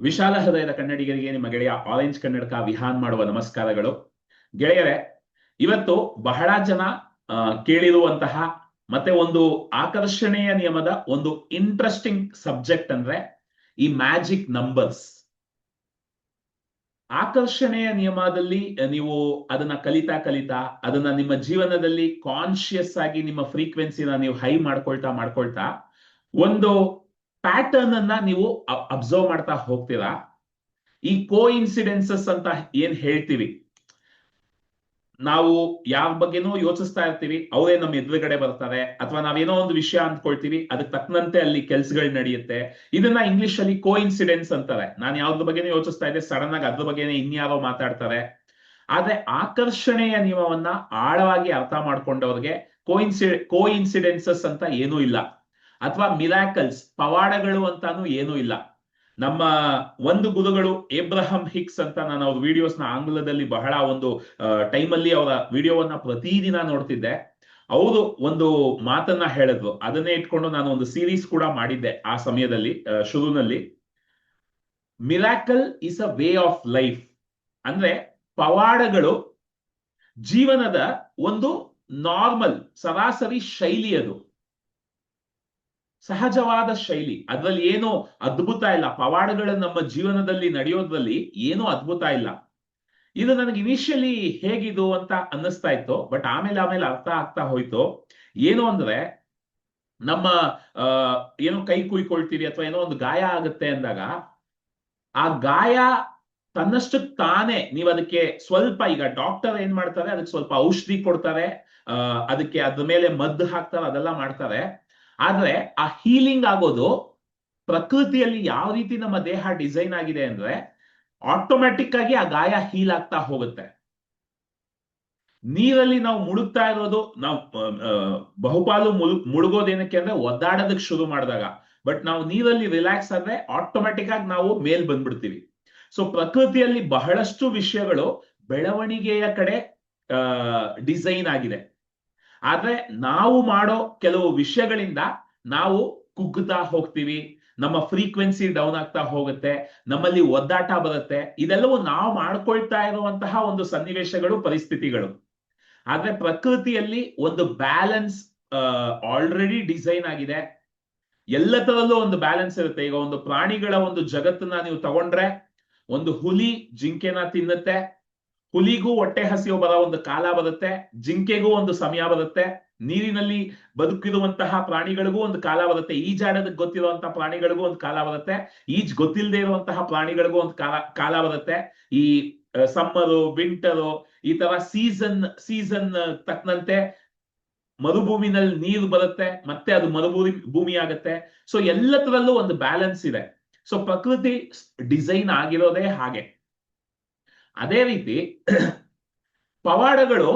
ವಿಶಾಲ ಹೃದಯದ ಕನ್ನಡಿಗರಿಗೆ ನಿಮ್ಮ ಗೆಳೆಯ ಆರೆಂಜ್ ಕನ್ನಡಕ ವಿಹಾನ್ ಮಾಡುವ ನಮಸ್ಕಾರಗಳು. ಗೆಳೆಯರೆ, ಇವತ್ತು ಬಹಳ ಜನ ಕೇಳಿರುವಂತಹ ಮತ್ತೆ ಒಂದು ಆಕರ್ಷಣೆಯ ನಿಯಮದ ಒಂದು ಇಂಟ್ರೆಸ್ಟಿಂಗ್ ಸಬ್ಜೆಕ್ಟ್ ಅಂದ್ರೆ ಈ ಮ್ಯಾಜಿಕ್ ನಂಬರ್ಸ್ ಆಕರ್ಷಣೆಯ ನಿಯಮದಲ್ಲಿ ನೀವು ಅದನ್ನ ಕಲಿತಾ ಕಲಿತಾ ಅದನ್ನ ನಿಮ್ಮ ಜೀವನದಲ್ಲಿ ಕಾನ್ಶಿಯಸ್ ಆಗಿ ನಿಮ್ಮ ಫ್ರೀಕ್ವೆನ್ಸಿನ ನೀವು ಹೈ ಮಾಡ್ಕೊಳ್ತಾ ಮಾಡ್ಕೊಳ್ತಾ ಒಂದು ಪ್ಯಾಟರ್ನ್ ಅನ್ನ ನೀವು ಅಬ್ಸರ್ವ್ ಮಾಡ್ತಾ ಹೋಗ್ತೀರಾ? ಈ ಕೋ ಇನ್ಸಿಡೆನ್ಸಸ್ ಅಂತ ಏನ್ ಹೇಳ್ತೀವಿ? ನಾವು ಯಾವ ಬಗ್ಗೆನೂ ಯೋಚಿಸ್ತಾ ಇರ್ತೀವಿ. ಅವರೇ ನಮ್ಮ ಎದುರುಗಡೆ ಬರ್ತಾರೆ. ಅಥವಾ ನಾವೇನೋ ಒಂದು ವಿಷಯ ಅಂದ್ಕೊಳ್ತೀವಿ. ಅದಕ್ಕೆ ತಕ್ಕನಂತೆ ಅಲ್ಲಿ ಕೆಲ್ಸಗಳು ನಡೆಯುತ್ತೆ. ಇದನ್ನ ಇಂಗ್ಲಿಷ್ ಅಲ್ಲಿ ಕೋ ಇನ್ಸಿಡೆನ್ಸ್ ಅಂತಾರೆ. ನಾನು ಯಾವ್ದ್ರ ಬಗ್ಗೆನೂ ಯೋಚಿಸ್ತಾ ಇದ್ದೆ. ಸಡನ್ ಆಗಿ ಅದ್ರ ಬಗ್ಗೆನೇ ಇನ್ಯಾರೋ ಮಾತಾಡ್ತಾರೆ. ಆದ್ರೆ ಆಕರ್ಷಣೆಯ ನಿಯಮವನ್ನ ಆಳವಾಗಿ ಅರ್ಥ ಮಾಡ್ಕೊಂಡವ್ರಿಗೆ ಕೋ ಇನ್ಸಿ ಕೋ ಇನ್ಸಿಡೆನ್ಸಸ್ ಅಂತ ಏನೂ ಇಲ್ಲ. ಅಥವಾ ಮಿರಾಕಲ್ಸ್, ಪವಾಡಗಳು ಅಂತಾನು ಏನೂ ಇಲ್ಲ. ನಮ್ಮ ಒಂದು ಗುರುಗಳು ಏಬ್ರಹಂ ಹಿಕ್ಸ್ ಅಂತ ನಾನು ಅವ್ರ ವಿಡಿಯೋಸ್ನ ಆಂಗ್ಲದಲ್ಲಿ ಬಹಳ ಒಂದು ಟೈಮಲ್ಲಿ ಅವರ ವಿಡಿಯೋವನ್ನ ಪ್ರತಿದಿನ ನೋಡ್ತಿದ್ದೆ. ಅವರು ಒಂದು ಮಾತನ್ನ ಹೇಳಿದ್ರು. ಅದನ್ನೇ ಇಟ್ಕೊಂಡು ನಾನು ಒಂದು ಸೀರೀಸ್ ಕೂಡ ಮಾಡಿದ್ದೆ ಆ ಸಮಯದಲ್ಲಿ ಶುರುನಲ್ಲಿ. Miracle is a way of life. ಅಂದ್ರೆ ಪವಾಡಗಳು ಜೀವನದ ಒಂದು ನಾರ್ಮಲ್, ಸರಾಸರಿ ಶೈಲಿ ಅದು ಸಹಜವಾದ ಶೈಲಿ. ಅದರಲ್ಲಿ ಏನೋ ಅದ್ಭುತ ಇಲ್ಲ. ಪವಾಡಗಳು ನಮ್ಮ ಜೀವನದಲ್ಲಿ ನಡೆಯೋದ್ರಲ್ಲಿ ಏನೂ ಅದ್ಭುತ ಇಲ್ಲ. ಇದು ನನಗೆ ಇನಿಷಿಯಲಿ ಹೇಗಿದು ಅಂತ ಅನ್ನಿಸ್ತಾ ಇತ್ತು. ಬಟ್ ಆಮೇಲೆ ಆಮೇಲೆ ಅರ್ಥ ಆಗ್ತಾ ಹೋಯ್ತು. ಏನು ಅಂದ್ರೆ, ನಮ್ಮ ಏನೋ ಕೈ ಕುಯ್ಕೊಳ್ತೀವಿ ಅಥವಾ ಏನೋ ಒಂದು ಗಾಯ ಆಗುತ್ತೆ ಅಂದಾಗ, ಆ ಗಾಯ ತನ್ನಷ್ಟು ತಾನೇ ನೀವು ಅದಕ್ಕೆ ಸ್ವಲ್ಪ ಈಗ ಡಾಕ್ಟರ್ ಏನ್ ಮಾಡ್ತಾರೆ, ಅದಕ್ಕೆ ಸ್ವಲ್ಪ ಔಷಧಿ ಕೊಡ್ತಾರೆ ಅದಕ್ಕೆ ಅದ್ರ ಮೇಲೆ ಮದ್ದು ಹಾಕ್ತಾರೆ, ಅದೆಲ್ಲ ಮಾಡ್ತಾರೆ. ಆದ್ರೆ ಆ ಹೀಲಿಂಗ್ ಆಗೋದು ಪ್ರಕೃತಿಯಲ್ಲಿ ಯಾವ ರೀತಿ ನಮ್ಮ ದೇಹ ಡಿಸೈನ್ ಆಗಿದೆ ಅಂದ್ರೆ ಆಟೋಮ್ಯಾಟಿಕ್ ಆಗಿ ಆ ಗಾಯ ಹೀಲ್ ಆಗ್ತಾ ಹೋಗುತ್ತೆ. ನೀರಲ್ಲಿ ನಾವು ಮುಳುಗ್ತಾ ಇರೋದು, ನಾವು ಬಹುಪಾಲು ಮುಳು ಮುಳುಗೋದೇನಕ್ಕೆ ಅಂದ್ರೆ ಒದ್ದಾಡೋದಕ್ಕೆ ಶುರು ಮಾಡಿದಾಗ. ಬಟ್ ನಾವು ನೀರಲ್ಲಿ ರಿಲ್ಯಾಕ್ಸ್ ಆದ್ರೆ ಆಟೋಮ್ಯಾಟಿಕ್ ಆಗಿ ನಾವು ಮೇಲ್ ಬಂದ್ಬಿಡ್ತೀವಿ. ಸೊ ಪ್ರಕೃತಿಯಲ್ಲಿ ಬಹಳಷ್ಟು ವಿಷಯಗಳು ಬೆಳವಣಿಗೆಯ ಕಡೆ ಡಿಸೈನ್ ಆಗಿದೆ. ಆದ್ರೆ ನಾವು ಮಾಡೋ ಕೆಲವು ವಿಷಯಗಳಿಂದ ನಾವು ಕುಗ್ಗುತ್ತಾ ಹೋಗ್ತೀವಿ. ನಮ್ಮ ಫ್ರೀಕ್ವೆನ್ಸಿ ಡೌನ್ ಆಗ್ತಾ ಹೋಗುತ್ತೆ. ನಮ್ಮಲ್ಲಿ ಒದ್ದಾಟ ಬರುತ್ತೆ. ಇದೆಲ್ಲವೂ ನಾವು ಮಾಡ್ಕೊಳ್ತಾ ಇರುವಂತಹ ಒಂದು ಸನ್ನಿವೇಶಗಳು, ಪರಿಸ್ಥಿತಿಗಳು. ಆದ್ರೆ ಪ್ರಕೃತಿಯಲ್ಲಿ ಒಂದು ಬ್ಯಾಲೆನ್ಸ್ ಆಲ್ರೆಡಿ ಡಿಸೈನ್ ಆಗಿದೆ. ಎಲ್ಲ ತರಲ್ಲೂ ಒಂದು ಬ್ಯಾಲೆನ್ಸ್ ಇರುತ್ತೆ. ಈಗ ಒಂದು ಪ್ರಾಣಿಗಳ ಒಂದು ಜಗತ್ತನ್ನ ನೀವು ತಗೊಂಡ್ರೆ, ಒಂದು ಹುಲಿ ಜಿಂಕೆನ ತಿನ್ನುತ್ತೆ. ಹುಲಿಗೂ ಹೊಟ್ಟೆ ಹಸಿವು ಬರೋ ಒಂದು ಕಾಲ ಬರುತ್ತೆ, ಜಿಂಕೆಗೂ ಒಂದು ಸಮಯ ಬರುತ್ತೆ, ನೀರಿನಲ್ಲಿ ಬದುಕಿರುವಂತಹ ಪ್ರಾಣಿಗಳಿಗೂ ಒಂದು ಕಾಲ ಬರುತ್ತೆ ಈಜಾಡೋದಕ್ಕೆ ಗೊತ್ತಿರುವಂತಹ ಪ್ರಾಣಿಗಳಿಗೂ ಒಂದು ಕಾಲ ಬರುತ್ತೆ ಈಜ್ ಗೊತ್ತಿಲ್ಲದೆ ಇರುವಂತಹ ಪ್ರಾಣಿಗಳಿಗೂ ಒಂದು ಕಾಲ ಕಾಲ ಬರುತ್ತೆ. ಈ ಸಮ್ಮರು ವಿಂಟರು ಈ ತರ ಸೀಸನ್ ಸೀಸನ್ ತಕ್ಕಂತೆ ಮರುಭೂಮಿನಲ್ಲಿ ನೀರು ಬರುತ್ತೆ, ಮತ್ತೆ ಅದು ಮರುಭೂಮಿ, ಭೂಮಿ ಆಗುತ್ತೆ. ಸೊ ಎಲ್ಲದರಲ್ಲೂ ಒಂದು ಬ್ಯಾಲೆನ್ಸ್ ಇದೆ. ಸೊ ಪ್ರಕೃತಿ ಡಿಸೈನ್ ಆಗಿರೋದೇ ಹಾಗೆ. ಅದೇ ರೀತಿ ಪವಾಡಗಳು,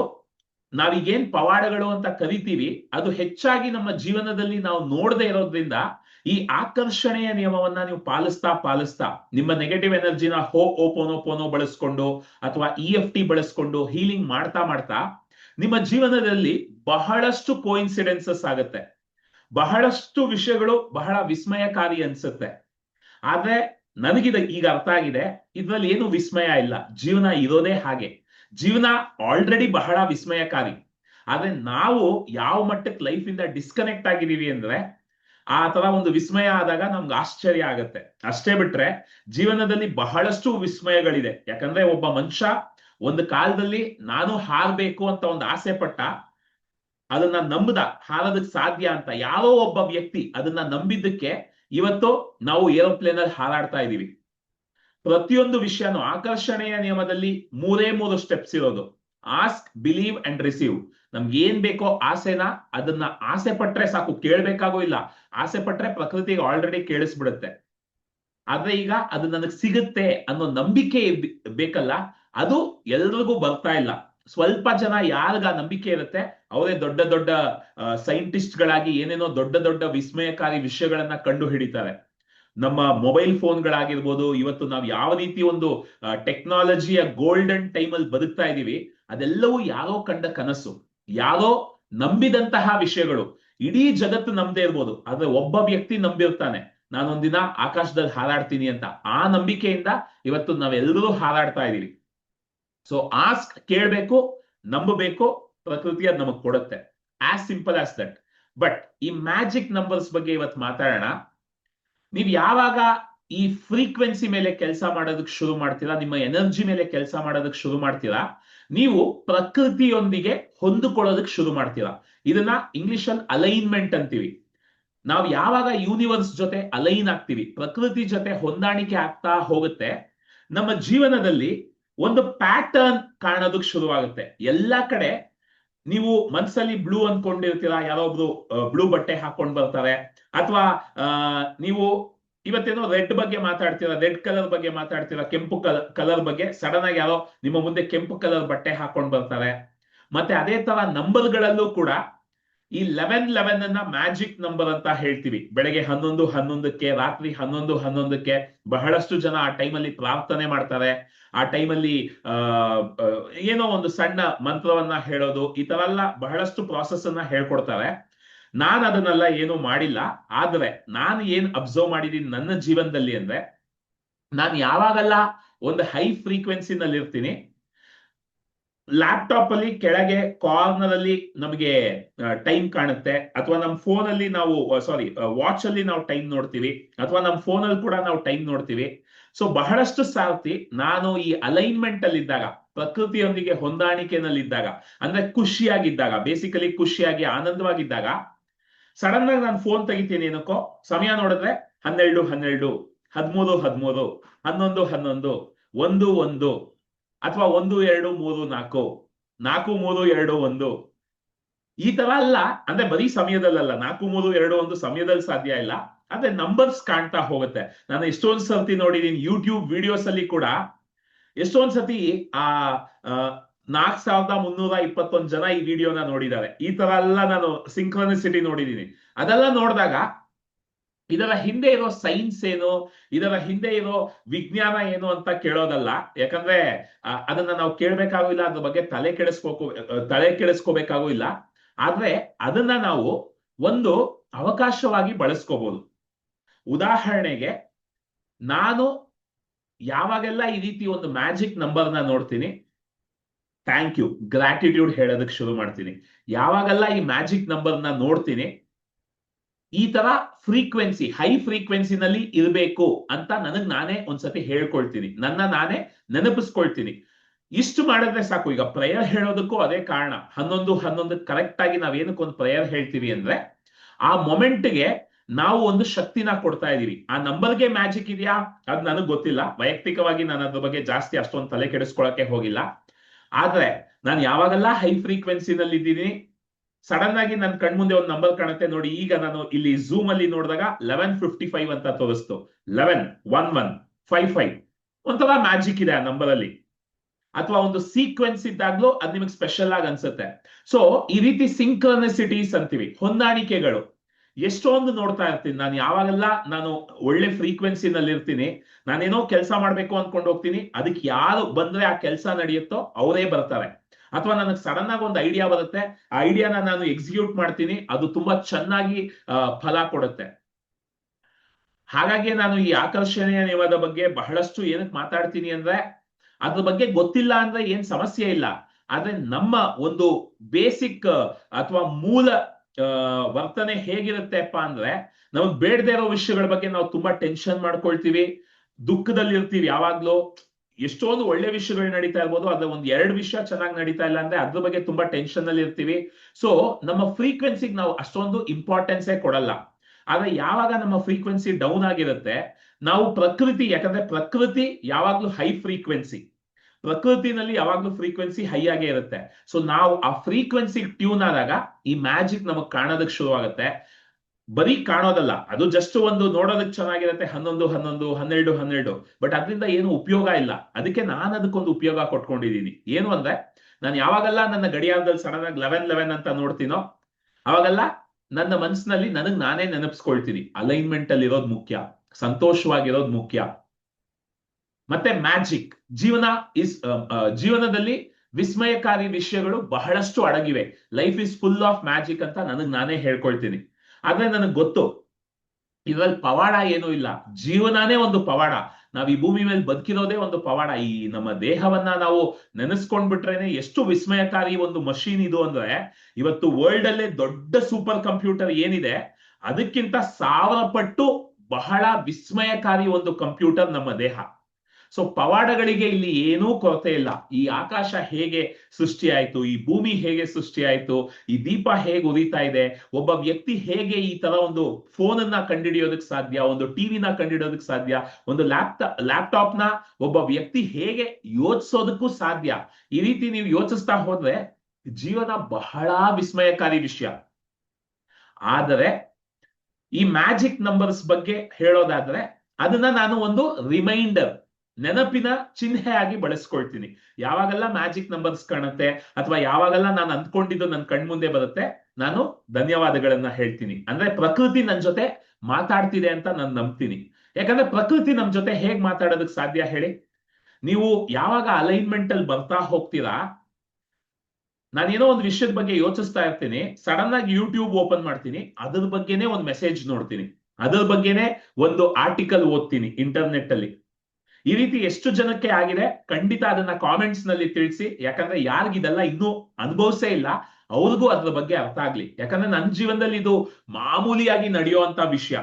ನಾವೀಗೇನ್ ಪವಾಡಗಳು ಅಂತ ಕರಿತೀವಿ, ಅದು ಹೆಚ್ಚಾಗಿ ನಮ್ಮ ಜೀವನದಲ್ಲಿ ನಾವು ನೋಡದೆ ಇರೋದ್ರಿಂದ ಈ ಆಕರ್ಷಣೆಯ ನಿಯಮವನ್ನ ನೀವು ಪಾಲಿಸ್ತಾ ಪಾಲಿಸ್ತಾ ನಿಮ್ಮ ನೆಗೆಟಿವ್ ಎನರ್ಜಿನ ಹೋ ಓಪೋನೋ ಪೋನೋ ಬಳಸ್ಕೊಂಡು ಅಥವಾ ಇ ಎಫ್ ಟಿ ಬಳಸ್ಕೊಂಡು ಹೀಲಿಂಗ್ ಮಾಡ್ತಾ ಮಾಡ್ತಾ ನಿಮ್ಮ ಜೀವನದಲ್ಲಿ ಬಹಳಷ್ಟು ಕೋಇನ್ಸಿಡೆನ್ಸಸ್ ಆಗುತ್ತೆ. ಬಹಳಷ್ಟು ವಿಷಯಗಳು ಬಹಳ ವಿಸ್ಮಯಕಾರಿ ಅನ್ಸುತ್ತೆ. ಆದ್ರೆ ನನಗಿದ ಈಗ ಅರ್ಥ ಆಗಿದೆ. ಇದ್ರಲ್ಲಿ ಏನು ವಿಸ್ಮಯ ಇಲ್ಲ. ಜೀವನ ಇರೋದೇ ಹಾಗೆ. ಜೀವನ ಆಲ್ರೆಡಿ ಬಹಳ ವಿಸ್ಮಯಕಾರಿ. ಆದ್ರೆ ನಾವು ಯಾವ ಮಟ್ಟಕ್ಕೆ ಲೈಫ್ ಇಂದ ಡಿಸ್ಕನೆಕ್ಟ್ ಆಗಿದೀವಿ ಅಂದ್ರೆ, ಆ ತರ ಒಂದು ವಿಸ್ಮಯ ಆದಾಗ ನಮ್ಗೆ ಆಶ್ಚರ್ಯ ಆಗತ್ತೆ. ಅಷ್ಟೇ ಬಿಟ್ರೆ ಜೀವನದಲ್ಲಿ ಬಹಳಷ್ಟು ವಿಸ್ಮಯಗಳಿದೆ. ಯಾಕಂದ್ರೆ ಒಬ್ಬ ಮನುಷ್ಯ ಒಂದು ಕಾಲದಲ್ಲಿ ನಾನು ಹಾರಬೇಕು ಅಂತ ಒಂದು ಆಸೆ ಪಟ್ಟ, ಅದನ್ನ ನಂಬದ ಹಾರೋದಕ್ಕೆ ಸಾಧ್ಯ ಅಂತ. ಯಾರೋ ಒಬ್ಬ ವ್ಯಕ್ತಿ ಅದನ್ನ ನಂಬಿದ್ದಕ್ಕೆ ಇವತ್ತು ನಾವು ಏರೋಪ್ಲೇನ್ ಅಲ್ಲಿ ಹಾರಾಡ್ತಾ ಇದೀವಿ ಪ್ರತಿಯೊಂದು ವಿಷಯನೂ ಆಕರ್ಷಣೆಯ ನಿಯಮದಲ್ಲಿ ಮೂರೇ ಮೂರು ಸ್ಟೆಪ್ಸ್ ಇರೋದು. ಆಸ್ಕ್ ಬಿಲೀವ್ ಅಂಡ್ ರಿಸೀವ್ ನಮ್ಗೆ ಏನ್ ಬೇಕೋ ಆಸೆನ ಅದನ್ನ ಆಸೆ ಪಟ್ರೆ ಸಾಕು, ಕೇಳ್ಬೇಕಾಗೂ ಇಲ್ಲ. ಆಸೆ ಪಟ್ರೆ ಪ್ರಕೃತಿಗೆ ಆಲ್ರೆಡಿ ಕೇಳಿಸ್ಬಿಡುತ್ತೆ. ಆದ್ರೆ ಈಗ ಅದು ನನಗೆ ಸಿಗುತ್ತೆ ಅನ್ನೋ ನಂಬಿಕೆ ಬೇಕಲ್ಲ, ಅದು ಎಲ್ರಿಗೂ ಬರ್ತಾ ಇಲ್ಲ. ಸ್ವಲ್ಪ ಜನ ಯಾರಿಗ ನಂಬಿಕೆ ಇರುತ್ತೆ ಅವರೇ ದೊಡ್ಡ ದೊಡ್ಡ ಸೈಂಟಿಸ್ಟ್ ಗಳಾಗಿ ಏನೇನೋ ದೊಡ್ಡ ದೊಡ್ಡ ವಿಸ್ಮಯಕಾರಿ ವಿಷಯಗಳನ್ನ ಕಂಡು ಹಿಡಿತಾರೆ. ನಮ್ಮ ಮೊಬೈಲ್ ಫೋನ್ಗಳಾಗಿರ್ಬೋದು, ಇವತ್ತು ನಾವು ಯಾವ ರೀತಿ ಒಂದು ಟೆಕ್ನಾಲಜಿಯ ಗೋಲ್ಡನ್ ಟೈಮ್ ಅಲ್ಲಿ ಬದುಕ್ತಾ ಇದೀವಿ, ಅದೆಲ್ಲವೂ ಯಾರೋ ಕಂಡ ಕನಸು. ಯಾರೋ ನಂಬಿದಂತಹ ವಿಷಯಗಳು. ಇಡೀ ಜಗತ್ತು ನಂಬದೇ ಇರ್ಬೋದು, ಆದ್ರೆ ಒಬ್ಬ ವ್ಯಕ್ತಿ ನಂಬಿರ್ತಾನೆ. ನಾನೊಂದಿನ ಆಕಾಶದಲ್ಲಿ ಹಾರಾಡ್ತೀನಿ ಅಂತ. ಆ ನಂಬಿಕೆಯಿಂದ ಇವತ್ತು ನಾವೆಲ್ಲರೂ ಹಾರಾಡ್ತಾ ಇದ್ದೀವಿ ಸೊ ಆಸ್ಕ್ ಕೇಳಬೇಕು, ನಂಬಬೇಕು ಪ್ರಕೃತಿ ಅದ್ ನಮಗ್ ಕೊಡುತ್ತೆ. As simple as that but ಈ ಮ್ಯಾಜಿಕ್ ನಂಬರ್ಸ್ ಬಗ್ಗೆ ಇವತ್ತು ಮಾತಾಡೋಣ. ನೀವ್ ಯಾವಾಗ ಈ ಫ್ರೀಕ್ವೆನ್ಸಿ ಮೇಲೆ ಕೆಲಸ ಮಾಡೋದಕ್ಕೆ ಶುರು ಮಾಡ್ತೀರಾ, ನಿಮ್ಮ ಎನರ್ಜಿ ಮೇಲೆ ಕೆಲಸ ಮಾಡೋದಕ್ಕೆ ಶುರು ಮಾಡ್ತೀರಾ, ನೀವು ಪ್ರಕೃತಿಯೊಂದಿಗೆ ಹೊಂದಿಕೊಳ್ಳೋದಕ್ಕೆ ಶುರು ಮಾಡ್ತೀರಾ. ಇದನ್ನ ಇಂಗ್ಲಿಷ್ ಅಲ್ಲಿ ಅಲೈನ್ಮೆಂಟ್ ಅಂತೀವಿ. ನಾವು ಯಾವಾಗ ಯೂನಿವರ್ಸ್ ಜೊತೆ ಅಲೈನ್ ಆಗ್ತೀವಿ, ಪ್ರಕೃತಿ ಜೊತೆ ಹೊಂದಾಣಿಕೆ ಆಗ್ತಾ ಹೋಗುತ್ತೆ, ನಮ್ಮ ಜೀವನದಲ್ಲಿ ಒಂದು ಪ್ಯಾಟರ್ನ್ ಕಾಣೋದಕ್ಕೆ ಶುರುವಾಗುತ್ತೆ. ಎಲ್ಲಾ ಕಡೆ ನೀವು ಮನಸ್ಸಲ್ಲಿ ಬ್ಲೂ ಅನ್ಕೊಂಡಿರ್ತೀರಾ ಯಾರೋ ಒಬ್ರು ಬ್ಲೂ ಬಟ್ಟೆ ಹಾಕೊಂಡ್ ಬರ್ತಾರೆ, ಅಥವಾ ನೀವು ಇವತ್ತೇನೋ ರೆಡ್ ಬಗ್ಗೆ ಮಾತಾಡ್ತೀರಾ ರೆಡ್ ಕಲರ್ ಬಗ್ಗೆ ಮಾತಾಡ್ತೀರಾ, ಕೆಂಪು ಕಲರ್ ಕಲರ್ ಬಗ್ಗೆ ಸಡನ್ ಆಗಿ ಯಾರೋ ನಿಮ್ಮ ಮುಂದೆ ಕೆಂಪು ಕಲರ್ ಬಟ್ಟೆ ಹಾಕೊಂಡ್ ಬರ್ತಾರೆ. ಮತ್ತೆ ಅದೇ ತರ ನಂಬರ್ಗಳಲ್ಲೂ ಕೂಡ ಈ ಲೆವೆನ್ ಲೆವೆನ್ ಅನ್ನ ಮ್ಯಾಜಿಕ್ ನಂಬರ್ ಅಂತ ಹೇಳ್ತೀವಿ. ಬೆಳಗ್ಗೆ ಹನ್ನೊಂದು, ಹನ್ನೊಂದಕ್ಕೆ, ರಾತ್ರಿ ಹನ್ನೊಂದು, ಹನ್ನೊಂದಕ್ಕೆ ಬಹಳಷ್ಟು ಜನ ಆ ಟೈಮಲ್ಲಿ ಪ್ರಾರ್ಥನೆ ಮಾಡ್ತಾರೆ. ಆ ಟೈಮಲ್ಲಿ ಏನೋ ಒಂದು ಸಣ್ಣ ಮಂತ್ರವನ್ನ ಹೇಳೋದು, ಈ ತರ ಎಲ್ಲ ಬಹಳಷ್ಟು ಪ್ರಾಸೆಸ್ ಅನ್ನ ಹೇಳ್ಕೊಡ್ತಾರೆ. ನಾನು ಅದನ್ನೆಲ್ಲ ಏನು ಮಾಡಿಲ್ಲ. ಆದ್ರೆ ನಾನು ಏನ್ ಅಬ್ಸರ್ವ್ ಮಾಡಿದೀನಿ ನನ್ನ ಜೀವನದಲ್ಲಿ ಅಂದ್ರೆ, ನಾನು ಯಾವಾಗೆಲ್ಲ ಒಂದು ಹೈ ಫ್ರೀಕ್ವೆನ್ಸಿನಲ್ಲಿ ಇರ್ತೀನಿ ಲ್ಯಾಪ್ಟಾಪ್ ಅಲ್ಲಿ ಕೆಳಗೆ ಕಾರ್ನರ್ ಅಲ್ಲಿ ನಮಗೆ ಟೈಮ್ ಕಾಣುತ್ತೆ. ಅಥವಾ ನಮ್ಮ ಫೋನ್ ಅಲ್ಲಿ ನಾವು ಸಾರಿ ವಾಚ್ ಅಲ್ಲಿ ನಾವು ಟೈಮ್ ನೋಡ್ತೀವಿ. ಅಥವಾ ನಮ್ಮ ಫೋನ್ ಅಲ್ಲಿ ಕೂಡ ನಾವು ಟೈಮ್ ನೋಡ್ತೀವಿ. ಸೊ ಬಹಳಷ್ಟು ಸಾರ್ತಿ ನಾನು ಈ ಅಲೈನ್ಮೆಂಟ್ ಅಲ್ಲಿ ಇದ್ದಾಗ, ಪ್ರಕೃತಿಯೊಂದಿಗೆ ಹೊಂದಾಣಿಕೆನಲ್ಲಿದ್ದಾಗ, ಅಂದ್ರೆ ಖುಷಿಯಾಗಿದ್ದಾಗ ಬೇಸಿಕಲಿ ಖುಷಿಯಾಗಿ ಆನಂದವಾಗಿದ್ದಾಗ ಸಡನ್ ಆಗಿ ನಾನು ಫೋನ್ ತೆಗಿತೀನಿ ಏನಕ್ಕೋ, ಸಮಯ ನೋಡಿದ್ರೆ ಹನ್ನೆರಡು ಹನ್ನೆರಡು, ಹದಿಮೂರು ಹದಿಮೂರು, ಹನ್ನೊಂದು ಹನ್ನೊಂದು, ಒಂದು ಒಂದು ಅಥವಾ ಒಂದು, ಎರಡು, ಮೂರು, ನಾಲ್ಕು. ನಾಲ್ಕು, ಮೂರು, ಎರಡು, ಒಂದು. ಈ ತರ ಅಲ್ಲ. ಅಂದ್ರೆ ಬರೀ ಸಮಯದಲ್ಲಲ್ಲ ನಾಲ್ಕು, ಮೂರು, ಎರಡು, ಒಂದು ಸಮಯದಲ್ಲಿ ಸಾಧ್ಯ ಇಲ್ಲ. ಆದ್ರೆ ನಂಬರ್ಸ್ ಕಾಣ್ತಾ ಹೋಗುತ್ತೆ. ನಾನು ಎಷ್ಟೊಂದ್ ಸರ್ತಿ ನೋಡಿದೀನಿ ಯೂಟ್ಯೂಬ್ ವಿಡಿಯೋಸ್ ಅಲ್ಲಿ ಕೂಡ ಎಷ್ಟೊಂದ್ ಸತಿ ಆ ನಾಲ್ಕ್ ಸಾವಿರದ ಮುನ್ನೂರ ಇಪ್ಪತ್ತೊಂದು ಜನ ಈ ವಿಡಿಯೋನ ನೋಡಿದ್ದಾರೆ. ಈ ತರ ಎಲ್ಲ ನಾನು ಸಿಂಕ್ರನಿಸಿಟಿ ನೋಡಿದೀನಿ. ಅದೆಲ್ಲ ನೋಡಿದಾಗ ಇದರ ಹಿಂದೆ ಇರೋ ಸೈನ್ಸ್ ಏನು, ಇದರ ಹಿಂದೆ ಇರೋ ವಿಜ್ಞಾನ ಏನು ಅಂತ ಕೇಳೋದಲ್ಲ. ಯಾಕಂದ್ರೆ ಅದನ್ನ ನಾವು ಕೇಳ್ಬೇಕಾಗೂ ಇಲ್ಲ ಅದ್ರ ಬಗ್ಗೆ ತಲೆ ಕೆಡಿಸ್ಕೋಕೋ ತಲೆ ಕೆಡಿಸ್ಕೋಬೇಕಾಗೂ ಇಲ್ಲ ಆದ್ರೆ ಅದನ್ನ ನಾವು ಒಂದು ಅವಕಾಶವಾಗಿ ಬಳಸ್ಕೋಬಹುದು ಉದಾಹರಣೆಗೆ, ನಾನು ಯಾವಾಗೆಲ್ಲ ಈ ರೀತಿ ಒಂದು ಮ್ಯಾಜಿಕ್ ನಂಬರ್ನ ನೋಡ್ತೀನಿ ಥ್ಯಾಂಕ್ ಯು ಗ್ರಾಟಿಟ್ಯೂಡ್ ಹೇಳೋದಕ್ಕೆ ಶುರು ಮಾಡ್ತೀನಿ. ಯಾವಾಗೆಲ್ಲ ಈ ಮ್ಯಾಜಿಕ್ ನಂಬರ್ನ ನೋಡ್ತೀನಿ ಈ ತರ ಫ್ರೀಕ್ವೆನ್ಸಿ ಹೈ ಫ್ರೀಕ್ವೆನ್ಸಿನಲ್ಲಿ ಇರಬೇಕು ಅಂತ ನನಗ್ ನಾನೇ ಒಂದ್ಸತಿ ಹೇಳ್ಕೊಳ್ತೀನಿ. ನನ್ನ ನಾನೇ ನೆನಪಿಸ್ಕೊಳ್ತೀನಿ. ಇಷ್ಟು ಮಾಡಿದ್ರೆ ಸಾಕು. ಈಗ ಪ್ರೇಯರ್ ಹೇಳೋದಕ್ಕೂ ಅದೇ ಕಾರಣ. ಹನ್ನೊಂದು ಹನ್ನೊಂದು ಕರೆಕ್ಟ್ ಆಗಿ ನಾವೇನಕ್ಕೆ ಒಂದು ಪ್ರೇಯರ್ ಹೇಳ್ತೀವಿ ಅಂದ್ರೆ, ಆ ಮೊಮೆಂಟ್ಗೆ ನಾವು ಒಂದು ಶಕ್ತಿನ ಕೊಡ್ತಾ ಇದೀವಿ. ಆ ನಂಬರ್ಗೆ ಮ್ಯಾಜಿಕ್ ಇದೆಯಾ? ಅದ್ ನನಗ್ ಗೊತ್ತಿಲ್ಲ. ವೈಯಕ್ತಿಕವಾಗಿ ನಾನು ಅದ್ರ ಬಗ್ಗೆ ಜಾಸ್ತಿ ಅಷ್ಟೊಂದು ತಲೆ ಕೆಡಿಸ್ಕೊಳಕ್ಕೆ ಹೋಗಿಲ್ಲ. ಆದ್ರೆ ನಾನು ಯಾವಾಗೆಲ್ಲ ಹೈ ಫ್ರೀಕ್ವೆನ್ಸಿನಲ್ಲಿ ಇದ್ದೀನಿ ಸಡನ್ ಆಗಿ ನನ್ನ ಕಣ್ಮುಂದೆ ಒಂದು ನಂಬರ್ ಕಾಣುತ್ತೆ ನೋಡಿ, ಈಗ ನಾನು ಇಲ್ಲಿ ಝೂಮ್ ಅಲ್ಲಿ ನೋಡಿದಾಗ ಲೆವೆನ್ ಫಿಫ್ಟಿ ಫೈವ್ ಅಂತ ತೋರಿಸ್ತು. Eleven one one five five ಒಂಥರ ಮ್ಯಾಜಿಕ್ ಇದೆ ಆ ನಂಬರ್ ಅಲ್ಲಿ. ಅಥವಾ ಒಂದು ಸೀಕ್ವೆನ್ಸ್ ಇದ್ದಾಗ್ಲೂ ಅದ್ ನಿಮಗೆ ಸ್ಪೆಷಲ್ ಆಗಿ ಅನ್ಸುತ್ತೆ. ಸೊ ಈ ರೀತಿ ಸಿಂಕ್ರನಿಸಿಟೀಸ್ ಅಂತೀವಿ, ಹೊಂದಾಣಿಕೆಗಳು. ಎಷ್ಟೊಂದು ನೋಡ್ತಾ ಇರ್ತೀನಿ. ನಾನು ಯಾವಾಗೆಲ್ಲ ನಾನು ಒಳ್ಳೆ ಫ್ರೀಕ್ವೆನ್ಸಿನಲ್ಲಿ ಇರ್ತೀನಿ, ನಾನೇನೋ ಕೆಲಸ ಮಾಡ್ಬೇಕು ಅನ್ಕೊಂಡು ಹೋಗ್ತೀನಿ ಅದಕ್ಕೆ ಯಾರು ಬಂದ್ರೆ ಆ ಕೆಲಸ ನಡೆಯುತ್ತೋ, ಅವರೇ ಬರ್ತಾರೆ. ಅಥವಾ ನನಗೆ ಸಡನ್ ಆಗಿ ಒಂದು ಐಡಿಯಾ ಬರುತ್ತೆ, ಆ ಐಡಿಯಾನ ನಾನು ಎಕ್ಸಿಕ್ಯೂಟ್ ಮಾಡ್ತೀನಿ, ಅದು ತುಂಬಾ ಚೆನ್ನಾಗಿ ಫಲ ಕೊಡುತ್ತೆ. ಹಾಗಾಗಿ ನಾನು ಈ ಆಕರ್ಷಣೀಯ ನಿಯಮದ ಬಗ್ಗೆ ಬಹಳಷ್ಟು ಏನಕ್ಕೆ ಮಾತಾಡ್ತೀನಿ ಅಂದ್ರೆ, ಅದ್ರ ಬಗ್ಗೆ ಗೊತ್ತಿಲ್ಲ ಅಂದ್ರೆ ಏನ್ ಸಮಸ್ಯೆ ಇಲ್ಲ. ಆದ್ರೆ ನಮ್ಮ ಒಂದು ಬೇಸಿಕ್ ಅಥವಾ ಮೂಲ ವರ್ತನೆ ಹೇಗಿರುತ್ತೆಪ್ಪ ಅಂದ್ರೆ, ನಮಗ್ ಬೇಡದೇ ಇರೋ ವಿಷಯಗಳ ಬಗ್ಗೆ ನಾವು ತುಂಬಾ ಟೆನ್ಷನ್ ಮಾಡ್ಕೊಳ್ತೀವಿ. ದುಃಖದಲ್ಲಿ ಇರ್ತೀವಿ ಯಾವಾಗ್ಲೂ. ಎಷ್ಟೊಂದು ಒಳ್ಳೆ ವಿಷಯಗಳು ನಡೀತಾ ಇರ್ಬೋದು, ಅದ್ರ ಒಂದ್ ಎರಡು ವಿಷಯ ಚೆನ್ನಾಗಿ ನಡೀತಾ ಇಲ್ಲ ಅಂದ್ರೆ ಅದ್ರ ಬಗ್ಗೆ ತುಂಬಾ ಟೆನ್ಷನ್ ಅಲ್ಲಿ ಇರ್ತೀವಿ. ಸೊ ನಮ್ಮ ಫ್ರೀಕ್ವೆನ್ಸಿಗೆ ನಾವು ಅಷ್ಟೊಂದು ಇಂಪಾರ್ಟೆನ್ಸೇ ಕೊಡಲ್ಲ. ಆದ್ರೆ ಯಾವಾಗ ನಮ್ಮ ಫ್ರೀಕ್ವೆನ್ಸಿ ಡೌನ್ ಆಗಿರುತ್ತೆ, ನಾವು ಪ್ರಕೃತಿ, ಯಾಕಂದ್ರೆ ಪ್ರಕೃತಿ ಯಾವಾಗ್ಲೂ ಹೈ ಫ್ರೀಕ್ವೆನ್ಸಿ ಪ್ರಕೃತಿನಲ್ಲಿ ಯಾವಾಗ್ಲೂ ಫ್ರೀಕ್ವೆನ್ಸಿ ಹೈ ಆಗೇ ಇರುತ್ತೆ. ಸೊ ನಾವು ಆ ಫ್ರೀಕ್ವೆನ್ಸಿ ಟ್ಯೂನ್ ಆದಾಗ ಈ ಮ್ಯಾಜಿಕ್ ನಮಗ್ ಕಾಣೋದಕ್ಕೆ ಶುರುವಾಗುತ್ತೆ. ಬರೀ ಕಾಣೋದಲ್ಲ, ಅದು ಜಸ್ಟ್ ಒಂದು ನೋಡೋದಕ್ಕೆ ಚೆನ್ನಾಗಿರುತ್ತೆ, ಹನ್ನೊಂದು ಹನ್ನೊಂದು, ಹನ್ನೆರಡು ಹನ್ನೆರಡು. ಬಟ್ ಅದರಿಂದ ಏನು ಉಪಯೋಗ ಇಲ್ಲ. ಅದಕ್ಕೆ ನಾನು ಅದಕ್ಕೊಂದು ಉಪಯೋಗ ಕೊಟ್ಕೊಂಡಿದ್ದೀನಿ. ಏನು ಅಂದ್ರೆ, ನಾನು ಯಾವಾಗೆಲ್ಲ ನನ್ನ ಗಡಿಯಾರದಲ್ಲಿ ಸಡನ್ ಆಗಿ ಲೆವೆನ್ ಲೆವೆನ್ ಅಂತ ನೋಡ್ತೀನೋ, ಅವಾಗೆಲ್ಲ ನನ್ನ ಮನಸ್ಸಿನಲ್ಲಿ ನನಗ್ ನಾನೇ ನೆನಪಿಸ್ಕೊಳ್ತೀನಿ. ಅಲೈನ್ಮೆಂಟ್ ಅಲ್ಲಿ ಇರೋದು ಮುಖ್ಯ. ಸಂತೋಷವಾಗಿರೋದು ಮುಖ್ಯ. ಮತ್ತೆ ಮ್ಯಾಜಿಕ್ ಜೀವನ ಇಸ್ ಜೀವನದಲ್ಲಿ ವಿಸ್ಮಯಕಾರಿ ವಿಷಯಗಳು ಬಹಳಷ್ಟು ಅಡಗಿವೆ. Life is full of magic ಅಂತ ನನಗ್ ನಾನೇ ಹೇಳ್ಕೊಳ್ತೀನಿ. ಆದ್ರೆ ನನಗೆ ಗೊತ್ತು. ಇದ್ರಲ್ಲಿ ಪವಾಡ ಏನೂ ಇಲ್ಲ. ಜೀವನಾನೇ ಒಂದು ಪವಾಡ. ನಾವ್ ಈ ಭೂಮಿ ಮೇಲೆ ಬದುಕಿರೋದೇ ಒಂದು ಪವಾಡ. ಈ ನಮ್ಮ ದೇಹವನ್ನ ನಾವು ನೆನೆಸ್ಕೊಂಡ್ಬಿಟ್ರೇನೆ ಎಷ್ಟು ವಿಸ್ಮಯಕಾರಿ ಒಂದು ಮಷೀನ್ ಇದು ಅಂದ್ರೆ, ಇವತ್ತು ವರ್ಲ್ಡ್ ಅಲ್ಲೇ ದೊಡ್ಡ ಸೂಪರ್ ಕಂಪ್ಯೂಟರ್ ಏನಿದೆ, ಅದಕ್ಕಿಂತ ಸಾವಿರ ಪಟ್ಟು ಬಹಳ ವಿಸ್ಮಯಕಾರಿ ಒಂದು ಕಂಪ್ಯೂಟರ್ ನಮ್ಮ ದೇಹ. ಸೊ ಪವಾಡಗಳಿಗೆ ಇಲ್ಲಿ ಏನೂ ಕೊರತೆ ಇಲ್ಲ. ಈ ಆಕಾಶ ಹೇಗೆ ಸೃಷ್ಟಿಯಾಯ್ತು, ಈ ಭೂಮಿ ಹೇಗೆ ಸೃಷ್ಟಿಯಾಯ್ತು, ಈ ದೀಪ ಹೇಗೆ ಉರಿತಾ ಇದೆ, ಒಬ್ಬ ವ್ಯಕ್ತಿ ಹೇಗೆ ಈ ತರ ಒಂದು ಫೋನ್ ಅನ್ನ ಕಂಡಿಡಿಯೋದಕ್ಕೆ ಸಾಧ್ಯ, ಒಂದು ಟಿವಿನ ಕಂಡಿಡಿಯೋದಕ್ಕೆ ಸಾಧ್ಯ, ಒಂದು ಲ್ಯಾಪ್ಟಾಪ್ ಲ್ಯಾಪ್ಟಾಪ್ನ ಒಬ್ಬ ವ್ಯಕ್ತಿ ಹೇಗೆ ಯೋಚಿಸೋದಕ್ಕೂ ಸಾಧ್ಯ. ಈ ರೀತಿ ನೀವು ಯೋಚಿಸ್ತಾ ಹೋದ್ರೆ ಜೀವನ ಬಹಳ ವಿಸ್ಮಯಕಾರಿ ವಿಷಯ. ಆದರೆ ಈ ಮ್ಯಾಜಿಕ್ ನಂಬರ್ಸ್ ಬಗ್ಗೆ ಹೇಳೋದಾದ್ರೆ ಅದನ್ನ ನಾನು ಒಂದು ರಿಮೈಂಡರ್ ನೆನಪಿನ ಚಿಹ್ನೆ ಆಗಿ ಬಳಸ್ಕೊಳ್ತೀನಿ. ಯಾವಾಗೆಲ್ಲ ಮ್ಯಾಜಿಕ್ ನಂಬರ್ಸ್ ಕಾಣುತ್ತೆ ಅಥವಾ ಯಾವಾಗೆಲ್ಲ ನಾನು ಅಂದ್ಕೊಂಡಿದ್ದು ನನ್ನ ಕಣ್ಮುಂದೆ ಬರುತ್ತೆ, ನಾನು ಧನ್ಯವಾದಗಳನ್ನ ಹೇಳ್ತೀನಿ. ಅಂದ್ರೆ ಪ್ರಕೃತಿ ನನ್ನ ಜೊತೆ ಮಾತಾಡ್ತಿದೆ ಅಂತ ನಾನು ನಂಬ್ತೀನಿ. ಯಾಕಂದ್ರೆ ಪ್ರಕೃತಿ ನಮ್ ಜೊತೆ ಹೇಗ್ ಮಾತಾಡೋದಕ್ ಸಾಧ್ಯ ಹೇಳಿ? ನೀವು ಯಾವಾಗ ಅಲೈನ್ಮೆಂಟ್ ಅಲ್ಲಿ ಬರ್ತಾ ಹೋಗ್ತೀರಾ? ನಾನೇನೋ ಒಂದು ವಿಷಯದ ಬಗ್ಗೆ ಯೋಚಿಸ್ತಾ ಇರ್ತೀನಿ ಸಡನ್ ಆಗಿ ಯೂಟ್ಯೂಬ್ ಓಪನ್ ಮಾಡ್ತೀನಿ, ಅದ್ರ ಬಗ್ಗೆನೇ ಒಂದು ಮೆಸೇಜ್ ನೋಡ್ತೀನಿ. ಅದ್ರ ಬಗ್ಗೆನೇ ಒಂದು ಆರ್ಟಿಕಲ್ ಓದ್ತೀನಿ ಇಂಟರ್ನೆಟ್ ಅಲ್ಲಿ. ಈ ರೀತಿ ಎಷ್ಟು ಜನಕ್ಕೆ ಆಗಿದೆ ಖಂಡಿತ ಅದನ್ನ ಕಾಮೆಂಟ್ಸ್ನಲ್ಲಿ ತಿಳಿಸಿ. ಯಾಕಂದ್ರೆ ಯಾರಿಗಿದೆಲ್ಲ ಇನ್ನೂ ಅನುಭವಿಸೇ ಇಲ್ಲ. ಅವ್ರಿಗೂ ಅದ್ರ ಬಗ್ಗೆ ಅರ್ಥ ಆಗ್ಲಿ. ಯಾಕಂದ್ರೆ ನನ್ನ ಜೀವನದಲ್ಲಿ ಇದು ಮಾಮೂಲಿಯಾಗಿ ನಡೆಯುವಂತ ವಿಷಯ.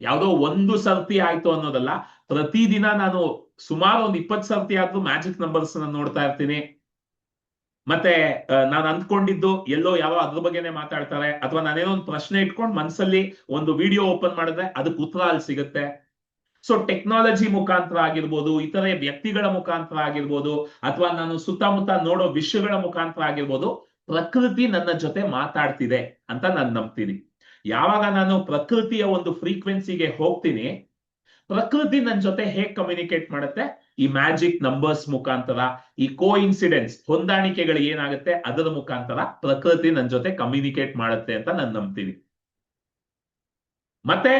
ಯಾವುದೋ ಒಂದು ಸರ್ತಿ ಆಯ್ತು ಅನ್ನೋದಲ್ಲ. ಪ್ರತಿದಿನ ನಾನು ಸುಮಾರು ಒಂದು ಇಪ್ಪತ್ತು ಸರ್ತಿ ಆದ್ರೂ ಮ್ಯಾಜಿಕ್ ನಂಬರ್ಸ್ ನೋಡ್ತಾ ಇರ್ತೀನಿ. ಮತ್ತೆ ನಾನು ಅಂದ್ಕೊಂಡಿದ್ದು ಎಲ್ಲೋ ಯಾವ ಅದ್ರ ಬಗ್ಗೆನೆ ಮಾತಾಡ್ತಾರೆ. ಅಥವಾ ನಾನೇನೋ ಒಂದು ಪ್ರಶ್ನೆ ಇಟ್ಕೊಂಡು ಮನ್ಸಲ್ಲಿ ಒಂದು ವಿಡಿಯೋ ಓಪನ್ ಮಾಡಿದ್ರೆ ಅದಕ್ಕೆ ಉತ್ತರ ಅಲ್ಲಿ ಸಿಗುತ್ತೆ. ಸೊ ಟೆಕ್ನಾಲಜಿ ಮುಖಾಂತರ ಆಗಿರ್ಬೋದು ಇತರೆ ವ್ಯಕ್ತಿಗಳ ಮುಖಾಂತರ ಆಗಿರ್ಬೋದು ಅಥವಾ ನಾನು ಸುತ್ತಮುತ್ತ ನೋಡೋ ವಿಷಯಗಳ ಮುಖಾಂತರ ಆಗಿರ್ಬೋದು ಪ್ರಕೃತಿ ನನ್ನ ಜೊತೆ ಮಾತಾಡ್ತಿದೆ ಅಂತ ನಾನು ನಂಬ್ತೀನಿ. ಯಾವಾಗ ನಾನು ಪ್ರಕೃತಿಯ ಒಂದು ಫ್ರೀಕ್ವೆನ್ಸಿಗೆ ಹೋಗ್ತೀನಿ, ಪ್ರಕೃತಿ ನನ್ನ ಜೊತೆ ಹೇಗ್ ಕಮ್ಯುನಿಕೇಟ್ ಮಾಡುತ್ತೆ? ಈ ಮ್ಯಾಜಿಕ್ ನಂಬರ್ಸ್ ಮುಖಾಂತರ, ಈ ಕೋ ಇನ್ಸಿಡೆನ್ಸ್ ಹೊಂದಾಣಿಕೆಗಳು ಏನಾಗುತ್ತೆ? ಅದರ ಮುಖಾಂತರ ಪ್ರಕೃತಿ ನನ್ನ ಜೊತೆ ಕಮ್ಯುನಿಕೇಟ್ ಮಾಡುತ್ತೆ ಅಂತ ನಾನು ನಂಬ್ತೀನಿ. ಮತ್ತೆ,